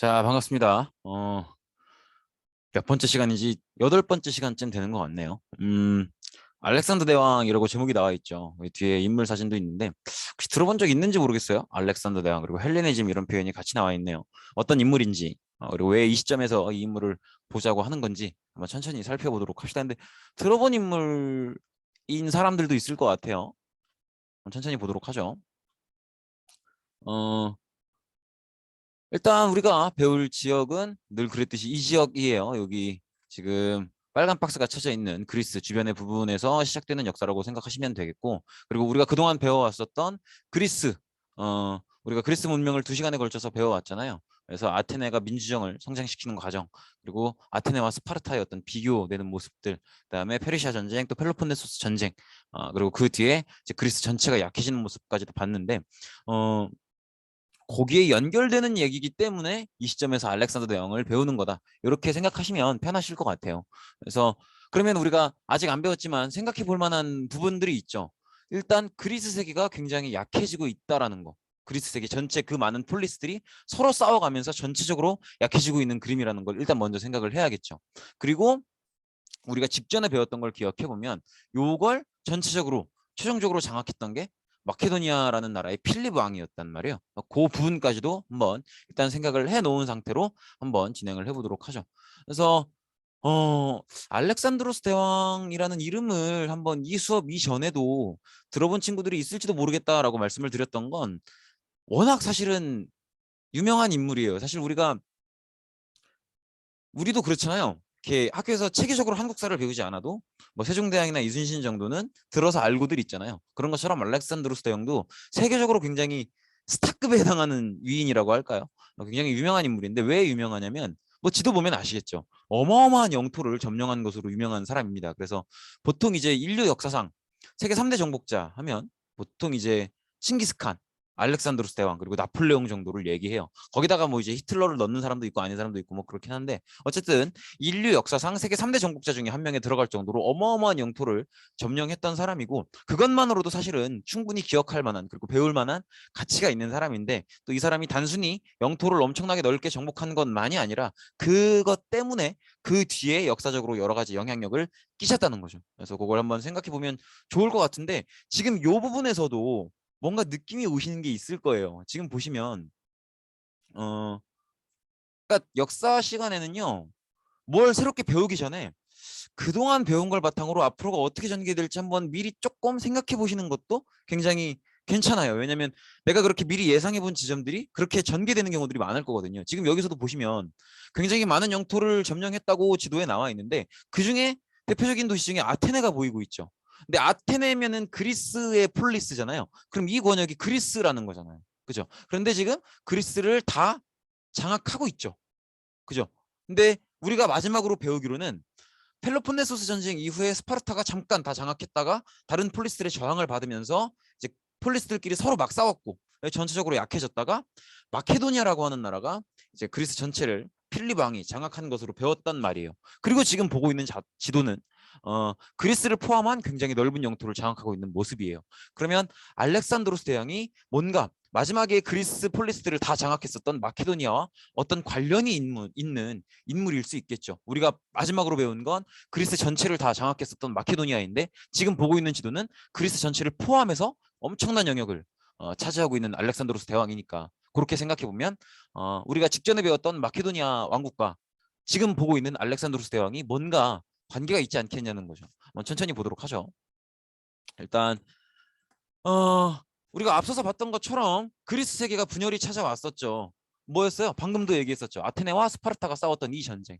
자, 반갑습니다. 어, 몇 번째 시간인지 여덟 번째 시간쯤 되는 것 같네요. 음, 알렉산더 대왕이라고 제목이 나와 있죠. 뒤에 인물 사진도 있는데 혹시 들어본 적 있는지 모르겠어요. 알렉산더 대왕 그리고 헬레니즘 이런 표현이 같이 나와 있네요. 어떤 인물인지 어, 그리고 왜 이 시점에서 이 인물을 보자고 하는 건지 한번 천천히 살펴보도록 합시다. 근데 들어본 인물인 사람들도 있을 것 같아요. 천천히 보도록 하죠. 어, 일단 우리가 배울 지역은 늘 그랬듯이 이 지역이에요. 여기 지금 빨간 박스가 쳐져 있는 그리스 주변의 부분에서 시작되는 역사라고 생각하시면 되겠고 그리고 우리가 그동안 배워왔었던 그리스 어 우리가 그리스 문명을 두 시간에 걸쳐서 배워왔잖아요. 그래서 아테네가 민주정을 성장시키는 과정 그리고 아테네와 스파르타의 어떤 비교되는 모습들 그다음에 페르시아 전쟁 또 펠로폰네소스 전쟁 어, 그리고 그 뒤에 이제 그리스 전체가 약해지는 모습까지도 봤는데 어 거기에 연결되는 얘기이기 때문에 이 시점에서 알렉산더 대왕을 배우는 거다. 이렇게 생각하시면 편하실 것 같아요. 그래서 그러면 우리가 아직 안 배웠지만 생각해 볼 만한 부분들이 있죠. 일단 그리스 세계가 굉장히 약해지고 있다라는 거. 그리스 세계 전체 그 많은 폴리스들이 서로 싸워가면서 전체적으로 약해지고 있는 그림이라는 걸 일단 먼저 생각을 해야겠죠. 그리고 우리가 직전에 배웠던 걸 기억해 보면 요걸 전체적으로 최종적으로 장악했던 게 마케도니아라는 나라의 필립 왕이었단 말이에요. 그 부분까지도 한번 일단 생각을 해 놓은 상태로 한번 진행을 해 보도록 하죠. 그래서 어 알렉산드로스 대왕이라는 이름을 한번 이 수업 이전에도 들어본 친구들이 있을지도 모르겠다라고 말씀을 드렸던 건 워낙 사실은 유명한 인물이에요. 사실 우리가 우리도 그렇잖아요. 이렇게 학교에서 체계적으로 한국사를 배우지 않아도 뭐 세종대왕이나 이순신 정도는 들어서 알고들 있잖아요. 그런 것처럼 알렉산드로스 대왕도 세계적으로 굉장히 스타급에 해당하는 위인이라고 할까요? 어, 굉장히 유명한 인물인데 왜 유명하냐면 뭐 지도 보면 아시겠죠. 어마어마한 영토를 점령한 것으로 유명한 사람입니다. 그래서 보통 이제 인류 역사상 세계 3대 정복자 하면 보통 이제 칭기스칸 알렉산드로스 대왕 그리고 나폴레옹 정도를 얘기해요. 거기다가 뭐 이제 히틀러를 넣는 사람도 있고 아닌 사람도 있고 뭐 그렇긴 한데 어쨌든 인류 역사상 세계 3대 정복자 중에 한 명에 들어갈 정도로 어마어마한 영토를 점령했던 사람이고 그것만으로도 사실은 충분히 기억할 만한 그리고 배울 만한 가치가 있는 사람인데 또 이 사람이 단순히 영토를 엄청나게 넓게 정복한 것만이 아니라 그것 때문에 그 뒤에 역사적으로 여러 가지 영향력을 끼쳤다는 거죠. 그래서 그걸 한번 생각해 보면 좋을 것 같은데 지금 이 부분에서도 뭔가 느낌이 오시는 게 있을 거예요. 지금 보시면 어 그러니까 역사 시간에는요. 뭘 새롭게 배우기 전에 그동안 배운 걸 바탕으로 앞으로가 어떻게 전개될지 한번 미리 조금 생각해 보시는 것도 굉장히 괜찮아요. 왜냐면 내가 그렇게 미리 예상해 본 지점들이 그렇게 전개되는 경우들이 많을 거거든요. 지금 여기서도 보시면 굉장히 많은 영토를 점령했다고 지도에 나와 있는데 그중에 대표적인 도시 중에 아테네가 보이고 있죠. 근데 아테네면은 그리스의 폴리스잖아요. 그럼 이 권역이 그리스라는 거잖아요. 그죠? 그런데 지금 그리스를 다 장악하고 있죠. 그죠? 근데 우리가 마지막으로 배우기로는 펠로폰네소스 전쟁 이후에 스파르타가 잠깐 다 장악했다가 다른 폴리스들의 저항을 받으면서 이제 폴리스들끼리 서로 막 싸웠고 전체적으로 약해졌다가 마케도니아라고 하는 나라가 이제 그리스 전체를 필립 왕이 장악한 것으로 배웠단 말이에요. 그리고 지금 보고 있는 자, 지도는 어, 그리스를 포함한 굉장히 넓은 영토를 장악하고 있는 모습이에요. 그러면 알렉산드로스 대왕이 뭔가 마지막에 그리스 폴리스들을 다 장악했었던 마케도니아와 어떤 관련이 인물, 있는 인물일 수 있겠죠. 우리가 마지막으로 배운 건 그리스 전체를 다 장악했었던 마케도니아인데 지금 보고 있는 지도는 그리스 전체를 포함해서 엄청난 영역을 어, 차지하고 있는 알렉산드로스 대왕이니까 그렇게 생각해 보면 어, 우리가 직전에 배웠던 마케도니아 왕국과 지금 보고 있는 알렉산드로스 대왕이 뭔가 관계가 있지 않겠냐는 거죠. 한번 천천히 보도록 하죠. 일단 어, 우리가 앞서서 봤던 것처럼 그리스 세계가 분열이 찾아왔었죠. 뭐였어요? 방금도 얘기했었죠. 아테네와 스파르타가 싸웠던 이 전쟁.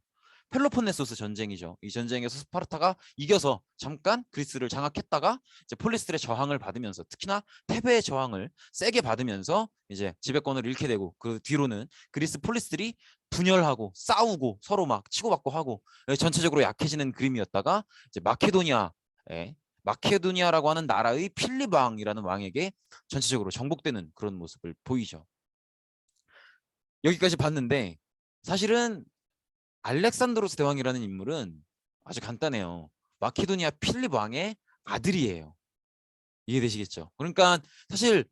펠로폰네소스 전쟁이죠. 이 전쟁에서 스파르타가 이겨서 잠깐 그리스를 장악했다가 이제 폴리스들의 저항을 받으면서 특히나 테베의 저항을 세게 받으면서 이제 지배권을 잃게 되고 그 뒤로는 그리스 폴리스들이 분열하고 싸우고 서로 막 치고받고 하고 전체적으로 약해지는 그림이었다가 이제 마케도니아에 마케도니아라고 하는 나라의 필립 왕이라는 왕에게 전체적으로 정복되는 그런 모습을 보이죠. 여기까지 봤는데 사실은 알렉산드로스 대왕이라는 인물은 아주 간단해요. 마케도니아 필립 왕의 아들이에요. 이해되시겠죠? 그러니까 사실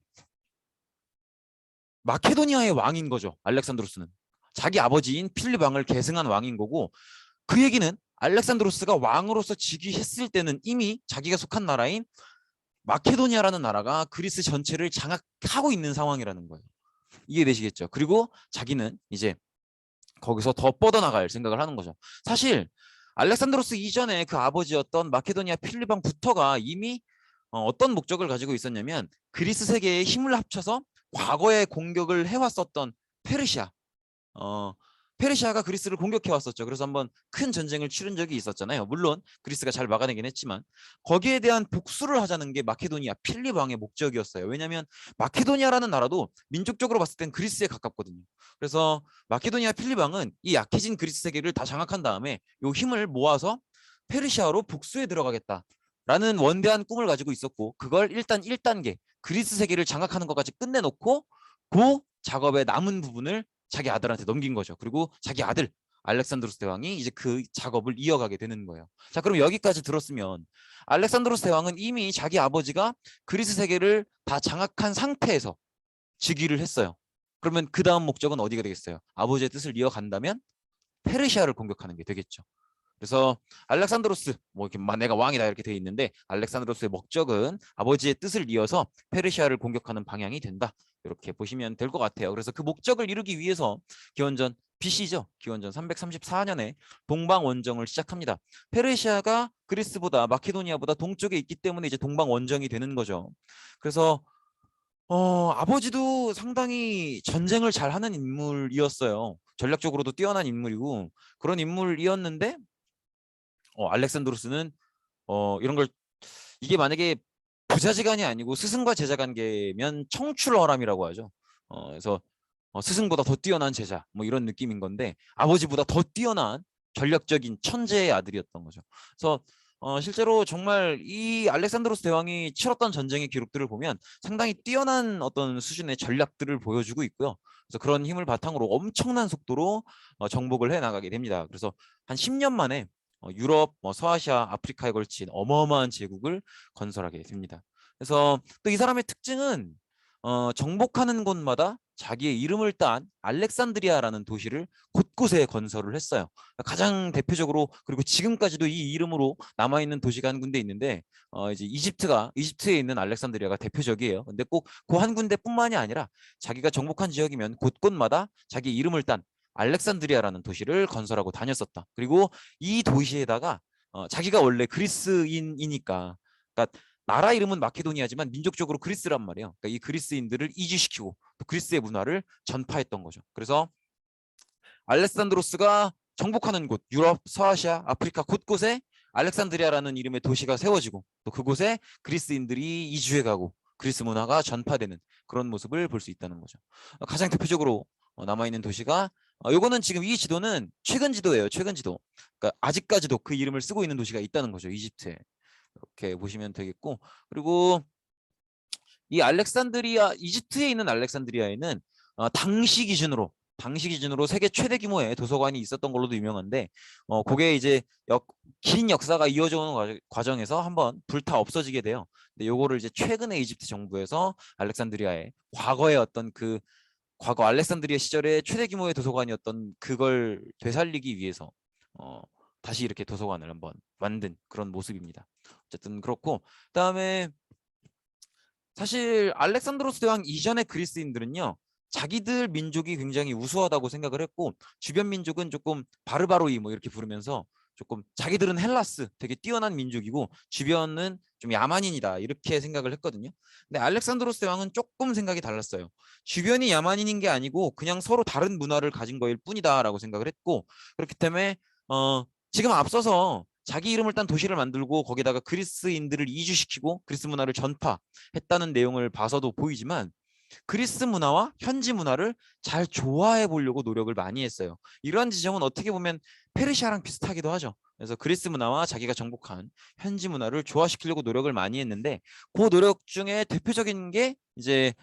마케도니아의 왕인 거죠. 알렉산드로스는. 자기 아버지인 필립 왕을 계승한 왕인 거고 그 얘기는 알렉산드로스가 왕으로서 즉위했을 때는 이미 자기가 속한 나라인 마케도니아라는 나라가 그리스 전체를 장악하고 있는 상황이라는 거예요. 이해되시겠죠? 그리고 자기는 이제 거기서 더 뻗어나갈 생각을 하는 거죠. 사실 알렉산드로스 이전에 그 아버지였던 마케도니아 필립 왕부터가 이미 어, 어떤 목적을 가지고 있었냐면 그리스 세계의 힘을 합쳐서 과거에 공격을 해왔었던 페르시아 어, 페르시아가 그리스를 공격해 왔었죠. 그래서 한번 큰 전쟁을 치른 적이 있었잖아요. 물론 그리스가 잘 막아내긴 했지만 거기에 대한 복수를 하자는 게 마케도니아 필립 왕의 목적이었어요. 왜냐하면 마케도니아라는 나라도 민족적으로 봤을 땐 그리스에 가깝거든요. 그래서 마케도니아 필립 왕은 이 약해진 그리스 세계를 다 장악한 다음에 요 힘을 모아서 페르시아로 복수에 들어가겠다. 라는 원대한 꿈을 가지고 있었고 그걸 일단 1단계 그리스 세계를 장악하는 것까지 끝내놓고 그 작업의 남은 부분을 자기 아들한테 넘긴 거죠. 그리고 자기 아들 알렉산드로스 대왕이 이제 그 작업을 이어가게 되는 거예요. 자, 그럼 여기까지 들었으면 알렉산드로스 대왕은 이미 자기 아버지가 그리스 세계를 다 장악한 상태에서 즉위를 했어요. 그러면 그 다음 목적은 어디가 되겠어요? 아버지의 뜻을 이어간다면 페르시아를 공격하는 게 되겠죠. 그래서 알렉산드로스 뭐 이렇게 막 내가 왕이다 이렇게 돼 있는데 알렉산드로스의 목적은 아버지의 뜻을 이어서 페르시아를 공격하는 방향이 된다. 이렇게 보시면 될 것 같아요. 그래서 그 목적을 이루기 위해서 기원전 BC죠. 기원전 334년에 동방 원정을 시작합니다. 페르시아가 그리스보다 마케도니아보다 동쪽에 있기 때문에 이제 동방 원정이 되는 거죠. 그래서 어, 아버지도 상당히 전쟁을 잘하는 인물이었어요. 전략적으로도 뛰어난 인물이고 그런 인물이었는데 어, 알렉산드로스는 어, 이런 걸 이게 만약에 부자지간이 아니고 스승과 제자 관계면 청출어람이라고 하죠. 어, 그래서 어, 스승보다 더 뛰어난 제자 뭐 이런 느낌인 건데 아버지보다 더 뛰어난 전략적인 천재의 아들이었던 거죠. 그래서 어, 실제로 정말 이 알렉산드로스 대왕이 치렀던 전쟁의 기록들을 보면 상당히 뛰어난 어떤 수준의 전략들을 보여주고 있고요. 그래서 그런 힘을 바탕으로 엄청난 속도로 어, 정복을 해 나가게 됩니다. 그래서 한 10년 만에 어, 유럽, 뭐 서아시아, 아프리카에 걸친 어마어마한 제국을 건설하게 됩니다. 그래서 또 이 사람의 특징은 어, 정복하는 곳마다 자기의 이름을 딴 알렉산드리아라는 도시를 곳곳에 건설을 했어요. 가장 대표적으로 그리고 지금까지도 이 이름으로 남아 있는 도시가 한 군데 있는데 어, 이제 이집트가 이집트에 있는 알렉산드리아가 대표적이에요. 근데 꼭 그 한 군데뿐만이 아니라 자기가 정복한 지역이면 곳곳마다 자기 이름을 딴 알렉산드리아라는 도시를 건설하고 다녔었다. 그리고 이 도시에다가 어, 자기가 원래 그리스인이니까 그러니까 나라 이름은 마케도니아지만 민족적으로 그리스란 말이에요. 그러니까 이 그리스인들을 이주시키고 또 그리스의 문화를 전파했던 거죠. 그래서 알렉산드로스가 정복하는 곳 유럽, 서아시아, 아프리카 곳곳에 알렉산드리아라는 이름의 도시가 세워지고 또 그곳에 그리스인들이 이주해가고 그리스 문화가 전파되는 그런 모습을 볼 수 있다는 거죠. 가장 대표적으로 어, 남아있는 도시가 어, 요거는 지금 이 지도는 최근 지도예요. 최근 지도. 그러니까 아직까지도 그 이름을 쓰고 있는 도시가 있다는 거죠. 이집트에. 이렇게 보시면 되겠고 그리고 이 알렉산드리아 이집트에 있는 알렉산드리아에는 어, 당시 기준으로 당시 기준으로 세계 최대 규모의 도서관이 있었던 걸로도 유명한데 어 그게 이제 역, 긴 역사가 이어져 오는 과정 에서 한번 불타 없어지게 돼요. 근데 요거를 이제 최근에 이집트 정부에서 알렉산드리아의 과거의 어떤 그 과거 알렉산드리아 시절의 최대 규모의 도서관이었던 그걸 되살리기 위해서 어 다시 이렇게 도서관을 한번 만든 그런 모습입니다. 어쨌든 그렇고 그다음에 사실 알렉산드로스 대왕 이전의 그리스인들은요. 자기들 민족이 굉장히 우수하다고 생각을 했고 주변 민족은 조금 바르바로이 뭐 이렇게 부르면서 조금 자기들은 헬라스 되게 뛰어난 민족이고 주변은 좀 야만인이다 이렇게 생각을 했거든요. 근데 알렉산드로스 대왕은 조금 생각이 달랐어요. 주변이 야만인인 게 아니고 그냥 서로 다른 문화를 가진 거일 뿐이다라고 생각을 했고 그렇기 때문에 어 지금 앞서서 자기 이름을 딴 도시를 만들고 거기다가 그리스인들을 이주시키고 그리스 문화를 전파했다는 내용을 봐서도 보이지만 그리스 문화와 현지 문화를 잘 좋아해 보려고 노력을 많이 했어요. 이러한 지점은 어떻게 보면 페르시아랑 비슷하기도 하죠. 그래서 그리스 문화와 자기가 정복한 현지 문화를 좋아시키려고 노력을 많이 했는데 그 노력 중에 대표적인 게 이제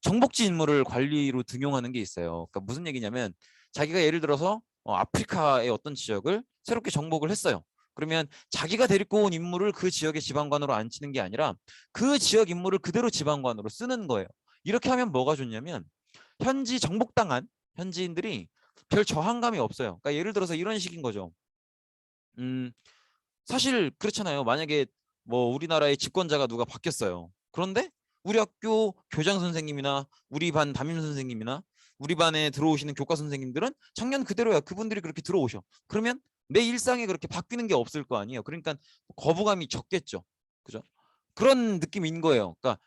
정복지 인물을 관리로 등용하는 게 있어요. 그러니까 무슨 얘기냐면 자기가 예를 들어서 어, 아프리카의 어떤 지역을 새롭게 정복을 했어요. 그러면 자기가 데리고 온 인물을 그 지역의 지방관으로 앉히는 게 아니라 그 지역 인물을 그대로 지방관으로 쓰는 거예요. 이렇게 하면 뭐가 좋냐면 현지 정복당한 현지인들이 별 저항감이 없어요. 그러니까 예를 들어서 이런 식인 거죠. 음, 사실 그렇잖아요. 만약에 뭐 우리나라의 집권자가 누가 바뀌었어요. 그런데 우리 학교 교장 선생님이나 우리 반 담임 선생님이나 우리 반에 들어오시는 교과 선생님들은 작년 그대로야. 그분들이 그렇게 들어오셔. 그러면 내 일상에 그렇게 바뀌는 게 없을 거 아니에요. 그러니까 거부감이 적겠죠. 그죠? 그런 느낌인 거예요. 그러니까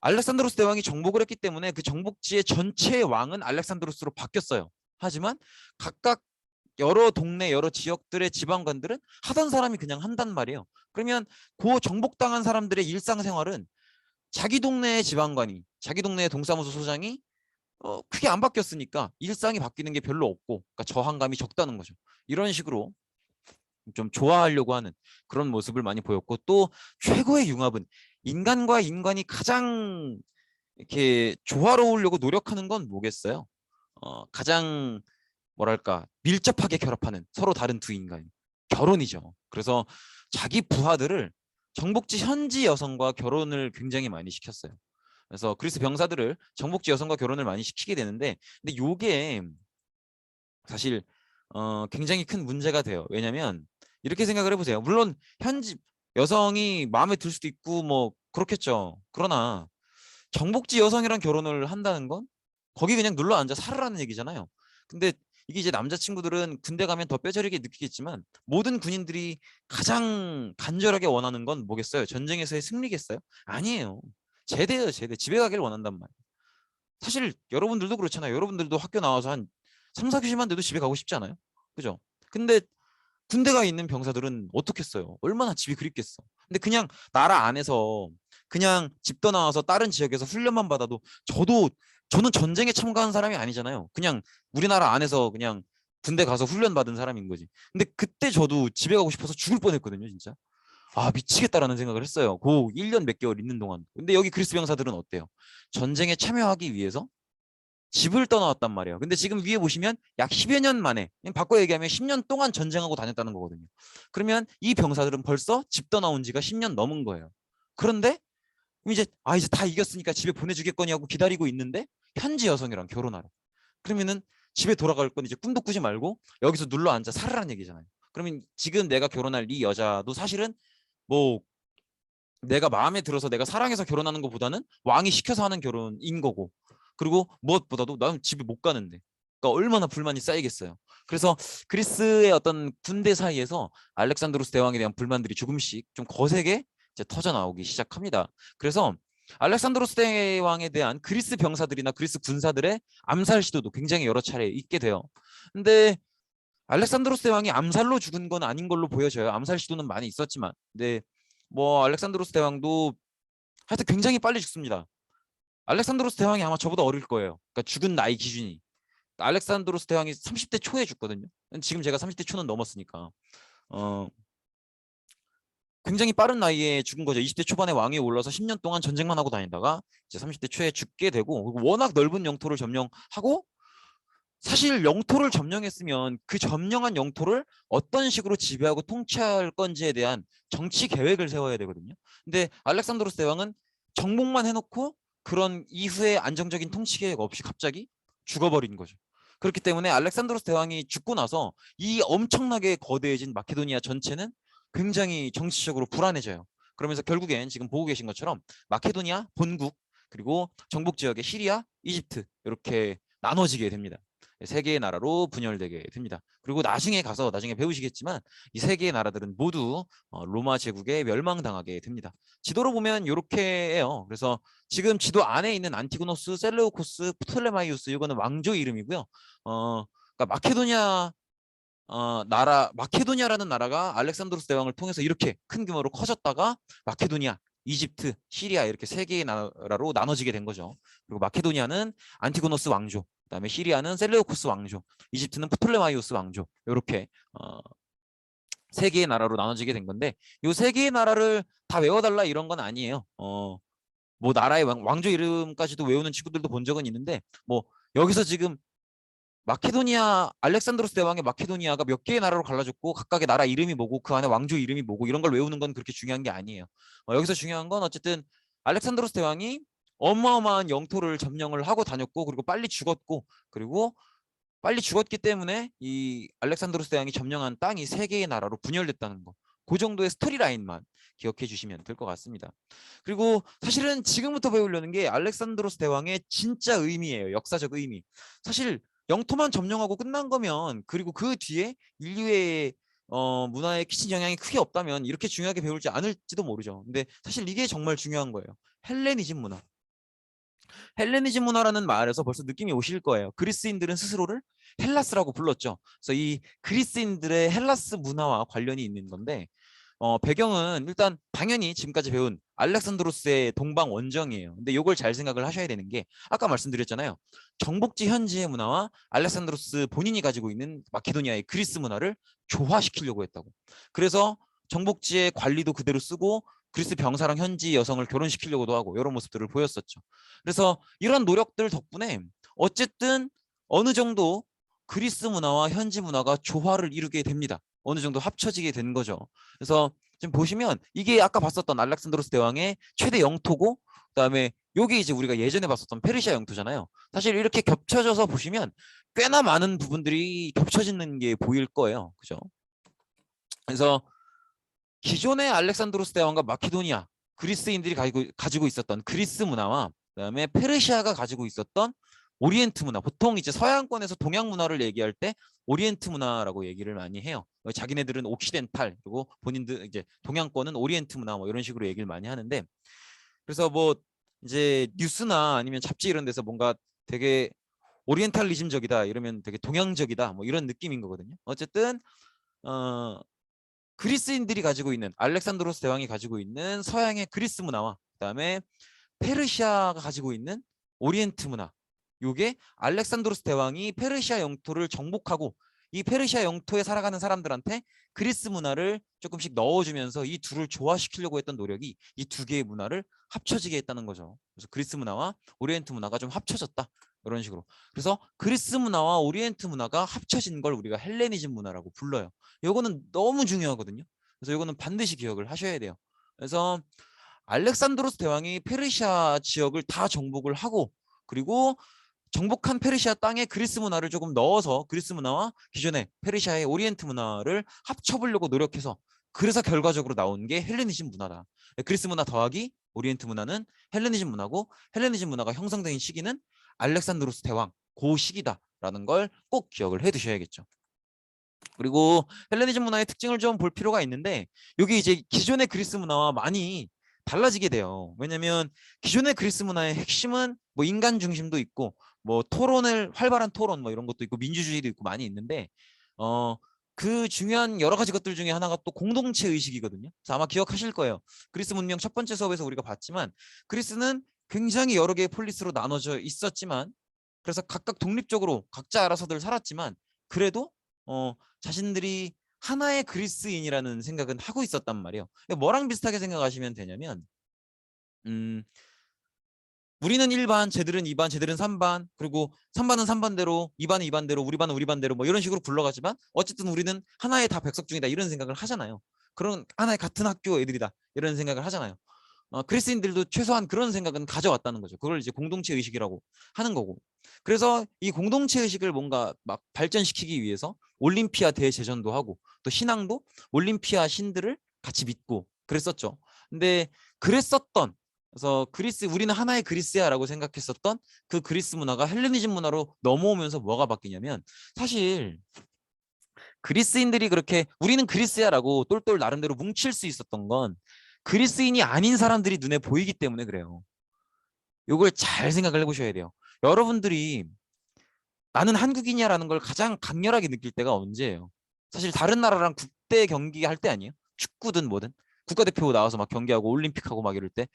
알렉산드로스 대왕이 정복을 했기 때문에 그 정복지의 전체 왕은 알렉산드로스로 바뀌었어요. 하지만 각각 여러 동네 여러 지역들의 지방관들은 하던 사람이 그냥 한단 말이에요. 그러면 그 정복당한 사람들의 일상생활은 자기 동네의 지방관이 자기 동네의 동사무소 소장이 어, 크게 안 바뀌었으니까 일상이 바뀌는 게 별로 없고 그러니까 저항감이 적다는 거죠. 이런 식으로 좀 좋아하려고 하는 그런 모습을 많이 보였고 또 최고의 융합은 인간과 인간이 가장 이렇게 조화로우려고 노력하는 건 뭐겠어요? 어, 가장 뭐랄까 밀접하게 결합하는 서로 다른 두 인간 결혼이죠. 그래서 자기 부하들을 정복지 현지 여성과 결혼을 굉장히 많이 시켰어요. 그래서 그리스 병사들을 정복지 여성과 결혼을 많이 시키게 되는데 근데 요게 사실 어, 굉장히 큰 문제가 돼요. 왜냐하면 이렇게 생각을 해보세요. 물론 현지 여성이 마음에 들 수도 있고 뭐 그렇겠죠. 그러나 정복지 여성이랑 결혼을 한다는 건 거기 그냥 눌러 앉아 살으라는 얘기잖아요. 근데 이게 이제 남자친구들은 군대 가면 더 뼈저리게 느끼겠지만 모든 군인들이 가장 간절하게 원하는 건 뭐겠어요? 전쟁에서의 승리겠어요? 아니에요. 제대요, 제대. 집에 가길 원한단 말이에요. 사실 여러분들도 그렇잖아요. 여러분들도 학교 나와서 한 3, 4교시만 돼도 집에 가고 싶지 않아요? 그죠? 근데 군대가 있는 병사들은 어떻겠어요? 얼마나 집이 그립겠어. 근데 그냥 나라 안에서 그냥 집 떠나와서 다른 지역에서 훈련만 받아도 저도 저는 전쟁에 참가한 사람이 아니잖아요. 그냥 우리나라 안에서 그냥 군대 가서 훈련 받은 사람인 거지. 근데 그때 저도 집에 가고 싶어서 죽을 뻔했거든요, 진짜. 아 미치겠다라는 생각을 했어요. 그 1년 몇 개월 있는 동안. 근데 여기 그리스 병사들은 어때요? 전쟁에 참여하기 위해서 집을 떠나왔단 말이에요. 근데 지금 위에 보시면 약 10여 년 만에 바꿔 얘기하면 10년 동안 전쟁하고 다녔다는 거거든요. 그러면 이 병사들은 벌써 집 떠나온 지가 10년 넘은 거예요. 그런데 이제 아 이제 다 이겼으니까 집에 보내주겠거니 하고 기다리고 있는데 현지 여성이랑 결혼하러. 그러면은 집에 돌아갈 건 이제 꿈도 꾸지 말고 여기서 눌러 앉아 살으라는 얘기잖아요. 그러면 지금 내가 결혼할 이 여자도 사실은 뭐 내가 마음에 들어서 내가 사랑해서 결혼하는 것보다는 왕이 시켜서 하는 결혼인 거고 그리고 무엇보다도 나는 집에 못 가는데 그러니까 얼마나 불만이 쌓이겠어요. 그래서 그리스의 어떤 군대 사이에서 알렉산드로스 대왕에 대한 불만들이 조금씩 좀 거세게 이제 터져 나오기 시작합니다. 그래서 알렉산드로스 대왕에 대한 그리스 병사들이나 그리스 군사들의 암살 시도도 굉장히 여러 차례 있게 돼요. 근데 알렉산드로스 대왕이 암살로 죽은 건 아닌 걸로 보여져요. 암살 시도는 많이 있었지만. 근데 뭐 알렉산드로스 대왕도 하여튼 굉장히 빨리 죽습니다. 알렉산드로스 대왕이 아마 저보다 어릴 거예요. 그러니까 죽은 나이 기준이. 알렉산드로스 대왕이 30대 초에 죽거든요. 지금 제가 30대 초는 넘었으니까. 어, 굉장히 빠른 나이에 죽은 거죠. 20대 초반에 왕위에 올라서 10년 동안 전쟁만 하고 다니다가 이제 30대 초에 죽게 되고 워낙 넓은 영토를 점령하고 사실 영토를 점령했으면 그 점령한 영토를 어떤 식으로 지배하고 통치할 건지에 대한 정치 계획을 세워야 되거든요. 근데 알렉산드로스 대왕은 정복만 해놓고 그런 이후에 안정적인 통치 계획 없이 갑자기 죽어버린 거죠. 그렇기 때문에 알렉산드로스 대왕이 죽고 나서 이 엄청나게 거대해진 마케도니아 전체는 굉장히 정치적으로 불안해져요. 그러면서 결국엔 지금 보고 계신 것처럼 마케도니아 본국 그리고 정복 지역의 시리아, 이집트 이렇게 나눠지게 됩니다. 세 개의 나라로 분열되게 됩니다. 그리고 나중에 가서 나중에 배우시겠지만 이 세 개의 나라들은 모두 어, 로마 제국에 멸망당하게 됩니다. 지도로 보면 이렇게 해요. 그래서 지금 지도 안에 있는 안티고노스, 셀레오코스, 프톨레마이우스 이거는 왕조 이름이고요. 어, 그러니까 마케도니아 어, 나라 마케도니아라는 나라가 알렉산드로스 대왕을 통해서 이렇게 큰 규모로 커졌다가 마케도니아, 이집트, 시리아 이렇게 세 개의 나라로 나눠지게 된 거죠. 그리고 마케도니아는 안티고노스 왕조, 그다음에 시리아는 셀레오코스 왕조, 이집트는 프톨레마이오스 왕조 이렇게 어, 세 개의 나라로 나눠지게 된 건데 이 세 개의 나라를 다 외워달라 이런 건 아니에요. 어, 뭐 나라의 왕, 왕조 이름까지도 외우는 친구들도 본 적은 있는데 뭐 여기서 지금 마케도니아 알렉산드로스 대왕의 마케도니아가 몇 개의 나라로 갈라졌고 각각의 나라 이름이 뭐고 그 안에 왕조 이름이 뭐고 이런 걸 외우는 건 그렇게 중요한 게 아니에요. 어, 여기서 중요한 건 어쨌든 알렉산드로스 대왕이 어마어마한 영토를 점령을 하고 다녔고 그리고 빨리 죽었고 그리고 빨리 죽었기 때문에 이 알렉산드로스 대왕이 점령한 땅이 세 개의 나라로 분열됐다는 거. 그 정도의 스토리 라인만 기억해 주시면 될 것 같습니다. 그리고 사실은 지금부터 배우려는 게 알렉산드로스 대왕의 진짜 의미예요. 역사적 의미. 사실 영토만 점령하고 끝난 거면 그리고 그 뒤에 인류의 어, 문화에 끼친 영향이 크게 없다면 이렇게 중요하게 배울지 않을지도 모르죠. 근데 사실 이게 정말 중요한 거예요. 헬레니즘 문화. 헬레니즘 문화라는 말에서 벌써 느낌이 오실 거예요. 그리스인들은 스스로를 헬라스라고 불렀죠. 그래서 이 그리스인들의 헬라스 문화와 관련이 있는 건데 어, 배경은 일단 당연히 지금까지 배운 알렉산드로스의 동방 원정이에요. 근데 이걸 잘 생각을 하셔야 되는 게 아까 말씀드렸잖아요. 정복지 현지의 문화와 알렉산드로스 본인이 가지고 있는 마케도니아의 그리스 문화를 조화시키려고 했다고. 그래서 정복지의 관리도 그대로 쓰고 그리스 병사랑 현지 여성을 결혼시키려고도 하고 이런 모습들을 보였었죠. 그래서 이런 노력들 덕분에 어쨌든 어느 정도 그리스 문화와 현지 문화가 조화를 이루게 됩니다. 어느 정도 합쳐지게 된 거죠. 그래서 지금 보시면 이게 아까 봤었던 알렉산드로스 대왕의 최대 영토고 그다음에 요게 이제 우리가 예전에 봤었던 페르시아 영토잖아요. 사실 이렇게 겹쳐져서 보시면 꽤나 많은 부분들이 겹쳐지는 게 보일 거예요. 그죠? 그래서 기존의 알렉산드로스 대왕과 마케도니아 그리스인들이 가지고, 가지고 있었던 그리스 문화와 그다음에 페르시아가 가지고 있었던 오리엔트 문화 보통 이제 서양권에서 동양 문화를 얘기할 때 오리엔트 문화라고 얘기를 많이 해요. 어, 자기네들은 옥시덴탈 그리고 본인들 이제 동양권은 오리엔트 문화 뭐 이런 식으로 얘기를 많이 하는데 그래서 뭐 이제 뉴스나 아니면 잡지 이런 데서 뭔가 되게 오리엔탈리즘적이다 이러면 되게 동양적이다 뭐 이런 느낌인 거거든요. 어쨌든 어 그리스인들이 가지고 있는 알렉산드로스 대왕이 가지고 있는 서양의 그리스 문화와 그다음에 페르시아가 가지고 있는 오리엔트 문화 요게 알렉산드로스 대왕이 페르시아 영토를 정복하고 이 페르시아 영토에 살아가는 사람들한테 그리스 문화를 조금씩 넣어주면서 이 둘을 조화시키려고 했던 노력이 이 두 개의 문화를 합쳐지게 했다는 거죠. 그래서 그리스 문화와 오리엔트 문화가 좀 합쳐졌다. 이런 식으로. 그래서 그리스 문화와 오리엔트 문화가 합쳐진 걸 우리가 헬레니즘 문화라고 불러요. 요거는 너무 중요하거든요. 그래서 요거는 반드시 기억을 하셔야 돼요. 그래서 알렉산드로스 대왕이 페르시아 지역을 다 정복을 하고 그리고 정복한 페르시아 땅에 그리스 문화를 조금 넣어서 그리스 문화와 기존의 페르시아의 오리엔트 문화를 합쳐보려고 노력해서 그래서 결과적으로 나온 게 헬레니즘 문화다. 그리스 문화 더하기 오리엔트 문화는 헬레니즘 문화고 헬레니즘 문화가 형성된 시기는 알렉산드로스 대왕 그 시기다라는 걸 꼭 기억을 해 두셔야겠죠. 그리고 헬레니즘 문화의 특징을 좀 볼 필요가 있는데 여기 이제 기존의 그리스 문화와 많이 달라지게 돼요. 왜냐하면 기존의 그리스 문화의 핵심은 뭐 인간 중심도 있고 뭐 토론을 활발한 토론 뭐 이런 것도 있고 민주주의도 있고 많이 있는데 어 그 중요한 여러 가지 것들 중에 하나가 또 공동체 의식이거든요. 그래서 아마 기억하실 거예요. 그리스 문명 첫 번째 수업에서 우리가 봤지만 그리스는 굉장히 여러 개의 폴리스로 나눠져 있었지만 그래서 각각 독립적으로 각자 알아서들 살았지만 그래도 어 자신들이 하나의 그리스인이라는 생각은 하고 있었단 말이에요. 뭐랑 비슷하게 생각하시면 되냐면 음 우리는 1반, 쟤들은 2반, 쟤들은 3반, 그리고 3반은 3반대로, 2반은 2반대로, 우리 반은 우리 반대로 뭐 이런 식으로 굴러가지만 어쨌든 우리는 하나의 다 백석 중이다 이런 생각을 하잖아요. 그런 하나의 같은 학교 애들이다 이런 생각을 하잖아요. 어, 그리스인들도 최소한 그런 생각은 가져왔다는 거죠. 그걸 이제 공동체 의식이라고 하는 거고. 그래서 이 공동체 의식을 뭔가 막 발전시키기 위해서 올림피아 대제전도 하고 또 신앙도 올림피아 신들을 같이 믿고 그랬었죠. 근데 그랬었던 그래서 그리스 우리는 하나의 그리스야라고 생각했었던 그 그리스 문화가 헬레니즘 문화로 넘어오면서 뭐가 바뀌냐면 사실 그리스인들이 그렇게 우리는 그리스야라고 똘똘 나름대로 뭉칠 수 있었던 건 그리스인이 아닌 사람들이 눈에 보이기 때문에 그래요. 이걸 잘 생각을 해보셔야 돼요. 여러분들이 나는 한국인이야라는 걸 가장 강렬하게 느낄 때가 언제예요? 사실 다른 나라랑 국대 경기 할 때 아니에요? 축구든 뭐든 국가대표 나와서 막 경기하고 올림픽하고 막 이럴 때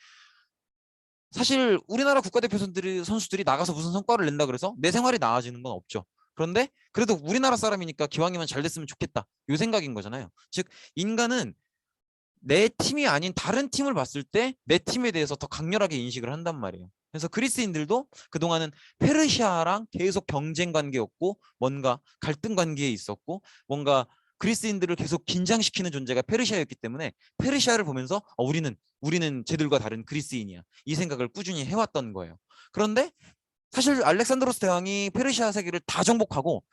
사실 우리나라 국가대표 선수들이, 선수들이 나가서 무슨 성과를 낸다 그래서 내 생활이 나아지는 건 없죠. 그런데 그래도 우리나라 사람이니까 기왕이면 잘 됐으면 좋겠다. 요 생각인 거잖아요. 즉 인간은 내 팀이 아닌 다른 팀을 봤을 때 내 팀에 대해서 더 강렬하게 인식을 한단 말이에요. 그래서 그리스인들도 그동안은 페르시아랑 계속 경쟁 관계였고 뭔가 갈등 관계에 있었고 뭔가 그리스인들을 계속 긴장시키는 존재가 페르시아였기 때문에 페르시아를 보면서 어, 우리는 우리는 쟤들과 다른 그리스인이야 이 생각을 꾸준히 해왔던 거예요. 그런데 사실 알렉산드로스 대왕이 페르시아 세계를 다 정복하고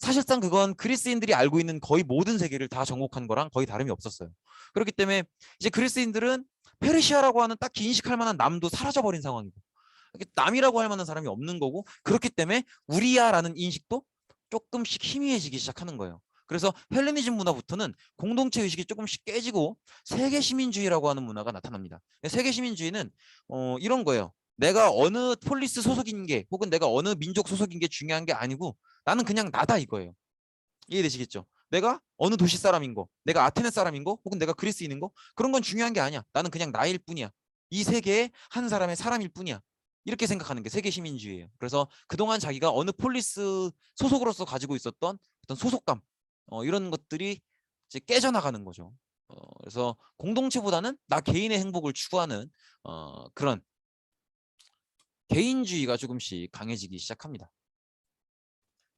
사실상 그건 그리스인들이 알고 있는 거의 모든 세계를 다 정복한 거랑 거의 다름이 없었어요. 그렇기 때문에 이제 그리스인들은 페르시아라고 하는 딱히 인식할 만한 남도 사라져 버린 상황이고 남이라고 할 만한 사람이 없는 거고 그렇기 때문에 우리야라는 인식도 조금씩 희미해지기 시작하는 거예요. 그래서 헬레니즘 문화부터는 공동체 의식이 조금씩 깨지고 세계 시민주의라고 하는 문화가 나타납니다. 세계 시민주의는 어, 이런 거예요. 내가 어느 폴리스 소속인 게 혹은 내가 어느 민족 소속인 게 중요한 게 아니고 나는 그냥 나다 이거예요. 이해되시겠죠? 내가 어느 도시 사람인 거, 내가 아테네 사람인 거, 혹은 내가 그리스인인 거 그런 건 중요한 게 아니야. 나는 그냥 나일 뿐이야. 이 세계의 한 사람의 사람일 뿐이야. 이렇게 생각하는 게 세계 시민주의예요. 그래서 그동안 자기가 어느 폴리스 소속으로서 가지고 있었던 어떤 소속감 어, 이런 것들이 이제 깨져나가는 거죠. 어, 그래서 공동체보다는 나 개인의 행복을 추구하는 어, 그런 개인주의가 조금씩 강해지기 시작합니다.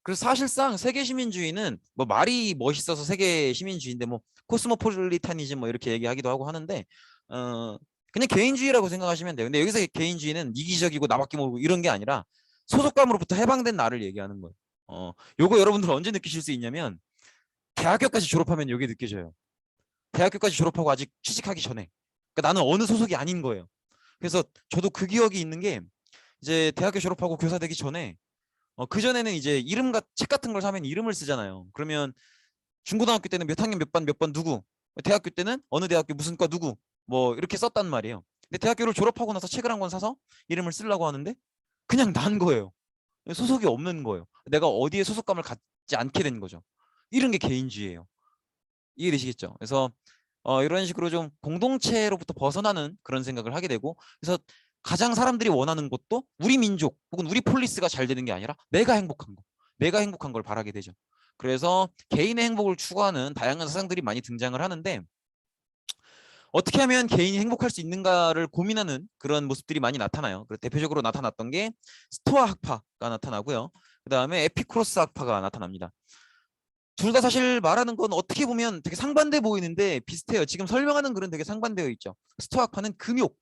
그래서 사실상 세계 시민주의는 뭐 말이 멋있어서 세계 시민주의인데 뭐 코스모폴리타니즘 뭐 이렇게 얘기하기도 하고 하는데 어 그냥 개인주의라고 생각하시면 돼요. 근데 여기서 개인주의는 이기적이고 나밖에 모르고 이런 게 아니라 소속감으로부터 해방된 나를 얘기하는 거예요. 어 요거 여러분들 언제 느끼실 수 있냐면 대학교까지 졸업하면 여기 느껴져요. 대학교까지 졸업하고 아직 취직하기 전에. 그러니까 나는 어느 소속이 아닌 거예요. 그래서 저도 그 기억이 있는 게 이제 대학교 졸업하고 교사 되기 전에 어, 그 전에는 이제 이름 같, 책 같은 걸 사면 이름을 쓰잖아요. 그러면 중고등학교 때는 몇 학년 몇 반 몇 반 누구, 대학교 때는 어느 대학교 무슨 과 누구, 뭐 이렇게 썼단 말이에요. 근데 대학교를 졸업하고 나서 책을 한 권 사서 이름을 쓰려고 하는데 그냥 난 거예요. 소속이 없는 거예요. 내가 어디에 소속감을 갖지 않게 된 거죠. 이런 게 개인주의예요. 이해되시겠죠? 그래서 어, 이런 식으로 좀 공동체로부터 벗어나는 그런 생각을 하게 되고 그래서 가장 사람들이 원하는 것도 우리 민족 혹은 우리 폴리스가 잘 되는 게 아니라 내가 행복한 거, 내가 행복한 걸 바라게 되죠. 그래서 개인의 행복을 추구하는 다양한 사상들이 많이 등장을 하는데 어떻게 하면 개인이 행복할 수 있는가를 고민하는 그런 모습들이 많이 나타나요. 대표적으로 나타났던 게 스토아 학파가 나타나고요. 그 다음에 에피크로스 학파가 나타납니다. 둘 다 사실 말하는 건 어떻게 보면 되게 상반돼 보이는데 비슷해요. 지금 설명하는 글은 되게 상반되어 있죠. 스토아 학파는 금욕,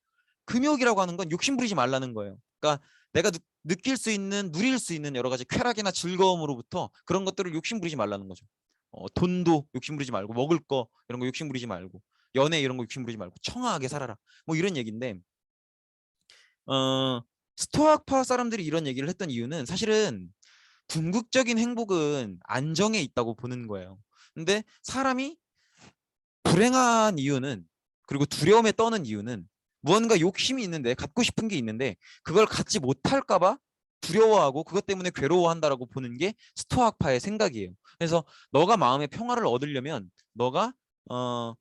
금욕이라고 하는 건 욕심 부리지 말라는 거예요. 그러니까 내가 느, 낄수 있는 누릴 수 있는 여러 가지 쾌락이나 즐거움으로부터 그런 것들을 욕심 부리지 말라는 거죠. 어, 돈도 욕심 부리지 말고 먹을 거 이런 거 욕심 부리지 말고 연애 이런 거 욕심 부리지 말고 청아하게 살아라. 뭐 이런 얘기인데 어, 스토아파 사람들이 이런 얘기를 했던 이유는 사실은 궁극적인 행복은 안정에 있다고 보는 거예요. 근데 사람이 불행한 이유는 그리고 두려움에 떠는 이유는 무언가 욕심이 있는데 갖고 싶은 게 있는데 그걸 갖지 못할까 봐 두려워하고 그것 때문에 괴로워한다라고 보는 게 스토아파의 생각이에요. 그래서 너가 마음의 평화를 얻으려면 너가 어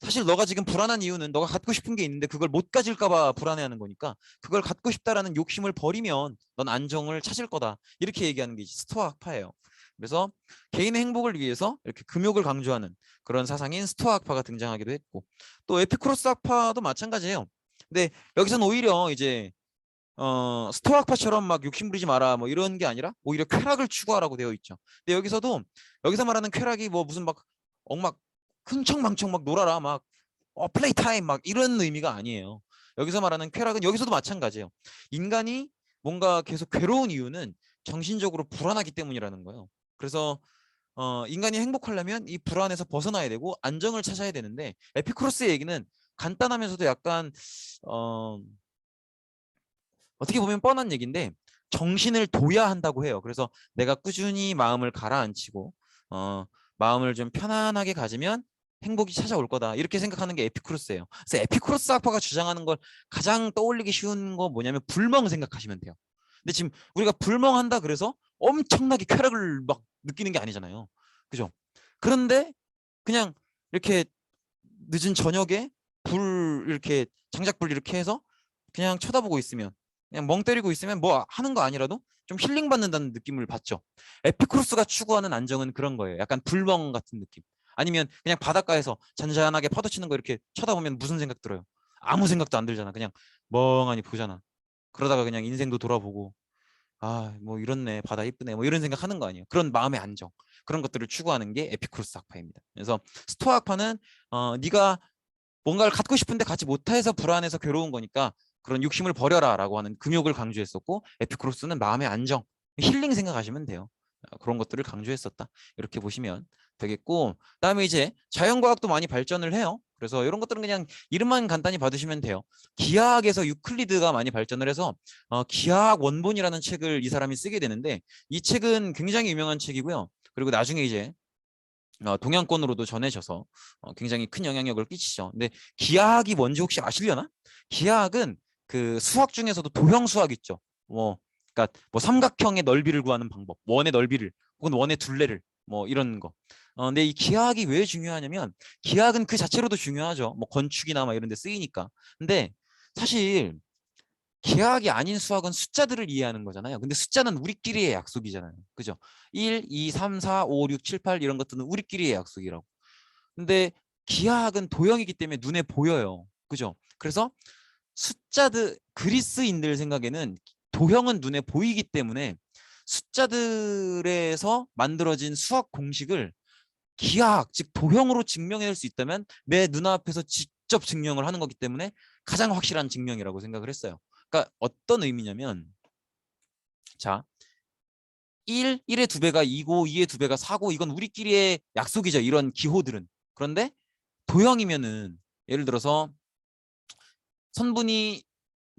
사실 너가 지금 불안한 이유는 너가 갖고 싶은 게 있는데 그걸 못 가질까 봐 불안해하는 거니까 그걸 갖고 싶다라는 욕심을 버리면 넌 안정을 찾을 거다 이렇게 얘기하는 게 스토아파예요. 그래서 개인의 행복을 위해서 이렇게 금욕을 강조하는 그런 사상인 스토아파가 등장하기도 했고 또 에피크로스 학파도 마찬가지예요. 근데 여기서는 오히려 이제 어 스토아파처럼 막 욕심 부리지 마라 뭐 이런 게 아니라 오히려 쾌락을 추구하라고 되어 있죠. 근데 여기서도 여기서 말하는 쾌락이 뭐 무슨 막 엉막 흥청망청 막 놀아라 막 어, 플레이 타임 막 이런 의미가 아니에요. 여기서 말하는 쾌락은 여기서도 마찬가지예요. 인간이 뭔가 계속 괴로운 이유는 정신적으로 불안하기 때문이라는 거예요. 그래서 어, 인간이 행복하려면 이 불안에서 벗어나야 되고 안정을 찾아야 되는데 에피크로스의 얘기는 간단하면서도 약간 어, 어떻게 보면 뻔한 얘기인데 정신을 둬야 한다고 해요. 그래서 내가 꾸준히 마음을 가라앉히고 어, 마음을 좀 편안하게 가지면 행복이 찾아올 거다 이렇게 생각하는 게 에피쿠로스예요. 그래서 에피쿠로스 학파가 주장하는 걸 가장 떠올리기 쉬운 거 뭐냐면 불멍 생각하시면 돼요. 근데 지금 우리가 불멍한다 그래서 엄청나게 쾌락을 막 느끼는 게 아니잖아요. 그죠? 그런데 그냥 이렇게 늦은 저녁에 불 이렇게 장작불 이렇게 해서 그냥 쳐다보고 있으면 그냥 멍 때리고 있으면 뭐 하는 거 아니라도 좀 힐링 받는다는 느낌을 받죠. 에피크로스가 추구하는 안정은 그런 거예요. 약간 불멍 같은 느낌. 아니면 그냥 바닷가에서 잔잔하게 파도 치는 거 이렇게 쳐다보면 무슨 생각 들어요? 아무 생각도 안 들잖아. 그냥 멍하니 보잖아. 그러다가 그냥 인생도 돌아보고 아 뭐 이렇네 바다 이쁘네 뭐 이런 생각 하는 거 아니에요. 그런 마음의 안정 그런 것들을 추구하는 게 에피쿠로스 학파입니다. 그래서 스토아 학파는 어 네가 뭔가를 갖고 싶은데 갖지 못해서 불안해서 괴로운 거니까 그런 욕심을 버려라라고 하는 금욕을 강조했었고 에피쿠로스는 마음의 안정, 힐링 생각하시면 돼요. 어, 그런 것들을 강조했었다. 이렇게 보시면 되겠고 그다음에 이제 자연과학도 많이 발전을 해요. 그래서 이런 것들은 그냥 이름만 간단히 받으시면 돼요. 기하학에서 유클리드가 많이 발전을 해서 어, 기하학 원본이라는 책을 이 사람이 쓰게 되는데 이 책은 굉장히 유명한 책이고요. 그리고 나중에 이제 어, 동양권으로도 전해져서 어, 굉장히 큰 영향력을 끼치죠. 근데 기하학이 뭔지 혹시 아시려나? 기하학은 그 수학 중에서도 도형 수학 있죠. 뭐 그러니까 뭐 삼각형의 넓이를 구하는 방법, 원의 넓이를 혹은 원의 둘레를 뭐 이런 거. 어, 근데 이 기하학이 왜 중요하냐면 기하학은 그 자체로도 중요하죠. 뭐 건축이나 막 이런 데 쓰이니까. 근데 사실 기하학이 아닌 수학은 숫자들을 이해하는 거잖아요. 근데 숫자는 우리끼리의 약속이잖아요. 그죠? 1, 2, 3, 4, 5, 6, 7, 8 이런 것들은 우리끼리의 약속이라고. 근데 기하학은 도형이기 때문에 눈에 보여요. 그죠? 그래서 숫자들 그리스인들 생각에는 도형은 눈에 보이기 때문에 숫자들에서 만들어진 수학 공식을 기하학 즉 도형으로 증명해낼 수 있다면 내 눈앞에서 직접 증명을 하는 거기 때문에 가장 확실한 증명이라고 생각을 했어요. 그러니까 어떤 의미냐면 자 1, 1의 두 배가 2고 2의 두 배가 4고 이건 우리끼리의 약속이죠. 이런 기호들은. 그런데 도형이면은 예를 들어서 선분이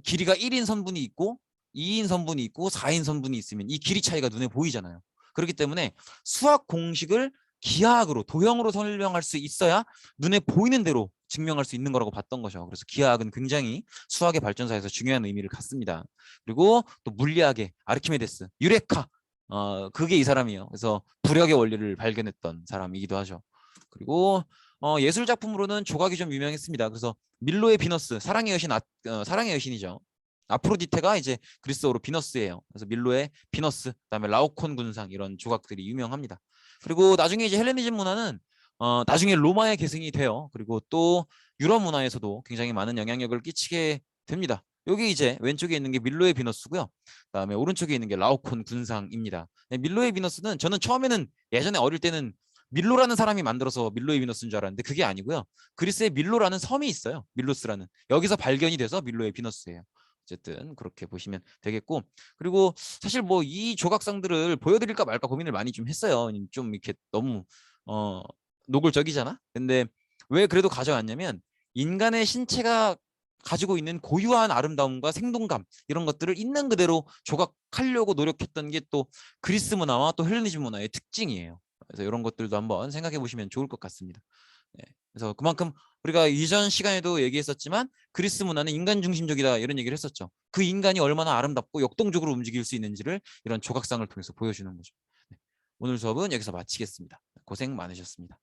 길이가 1인 선분이 있고 2인 선분이 있고 4인 선분이 있으면 이 길이 차이가 눈에 보이잖아요. 그렇기 때문에 수학 공식을 기하학으로 도형으로 설명할 수 있어야 눈에 보이는 대로 증명할 수 있는 거라고 봤던 거죠. 그래서 기하학은 굉장히 수학의 발전사에서 중요한 의미를 갖습니다. 그리고 또 물리학의 아르키메데스, 유레카 어 그게 이 사람이에요. 그래서 부력의 원리를 발견했던 사람이기도 하죠. 그리고 어, 예술 작품으로는 조각이 좀 유명했습니다. 그래서 밀로의 비너스, 사랑의 여신, 아, 어, 사랑의 여신이죠. 아프로디테가 이제 그리스어로 비너스예요. 그래서 밀로의 비너스, 그다음에 라오콘 군상 이런 조각들이 유명합니다. 그리고 나중에 이제 헬레니즘 문화는 어, 나중에 로마의 계승이 돼요. 그리고 또 유럽 문화에서도 굉장히 많은 영향력을 끼치게 됩니다. 여기 이제 왼쪽에 있는 게 밀로의 비너스고요. 그다음에 오른쪽에 있는 게 라오콘 군상입니다. 네, 밀로의 비너스는 저는 처음에는 예전에 어릴 때는 밀로라는 사람이 만들어서 밀로의 비너스인 줄 알았는데 그게 아니고요. 그리스에 밀로라는 섬이 있어요. 밀로스라는. 여기서 발견이 돼서 밀로의 비너스예요. 어쨌든 그렇게 보시면 되겠고 그리고 사실 뭐 이 조각상들을 보여드릴까 말까 고민을 많이 좀 했어요. 좀 이렇게 너무 어 노골적이잖아. 근데 왜 그래도 가져왔냐면 인간의 신체가 가지고 있는 고유한 아름다움과 생동감 이런 것들을 있는 그대로 조각하려고 노력했던 게 또 그리스 문화와 또 헬레니즘 문화의 특징이에요. 그래서 이런 것들도 한번 생각해 보시면 좋을 것 같습니다. 네. 그래서 그만큼 우리가 이전 시간에도 얘기했었지만 그리스 문화는 인간 중심적이다 이런 얘기를 했었죠. 그 인간이 얼마나 아름답고 역동적으로 움직일 수 있는지를 이런 조각상을 통해서 보여주는 거죠. 네. 오늘 수업은 여기서 마치겠습니다. 고생 많으셨습니다.